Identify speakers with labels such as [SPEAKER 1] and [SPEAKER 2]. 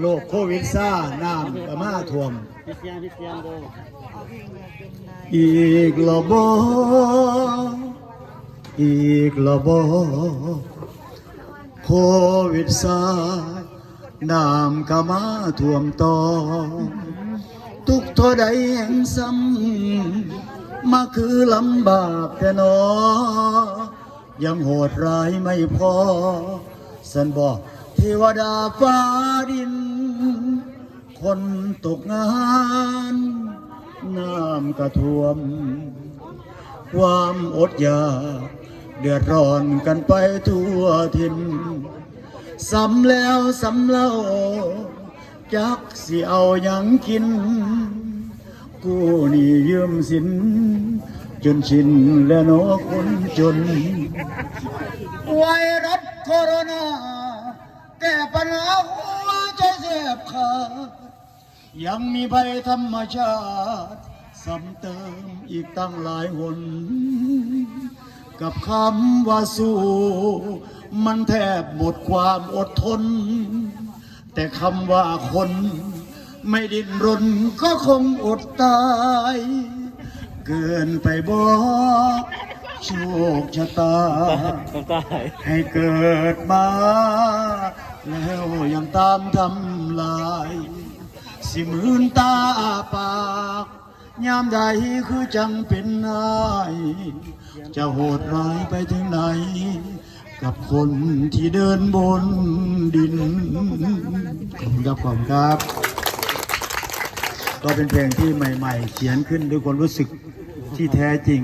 [SPEAKER 1] โรคโควิดซ่าน้ำประมาท่วม
[SPEAKER 2] พี่เสียงพี่เสียงดู
[SPEAKER 1] อีกละบออีกละบอโควิดซาน้ำก็มาท่วมต่อ ทุกท่าใดแห่งซ้ำมาคือลำบากแต่นอ ยังโหดร้ายไม่พอ สันบอก เทวดาฟ้าดิน คนตกงานน้ำกระท่วม ความอดอยากเดือดร้อนกันไปทั่วทินซ้ำแล้วซ้ำเล่าจักสิเอาหยังกิน กู้นี่ยืมสิน จนชินและนอคนจน ไวรัสโคโรนา แก้ปัญหาหัวใจเสียบขาดยังมีภัยธรรมชาติซ้ำเติมอีกตั้งหลายหน กับคำว่าสู้ มันแทบหมดความอดทน แต่คำว่าคน ไม่ดิ้นรนก็คงอดตาย เกินไปบอกโชคชะตา
[SPEAKER 2] ต้องตาย
[SPEAKER 1] ให้เกิดมา แล้วยังตามทำลาย สิมืนตาอาปากยามใดคือจังเป็นนาย จะโหดร้ายไปถึงไหน กับคนที่เดินบนดิน ขอบคุณครับขอบคุณครับ ก็เป็นเพลงที่ใหม่ ๆ เขียนขึ้นด้วยความรู้สึกที่แท้จริง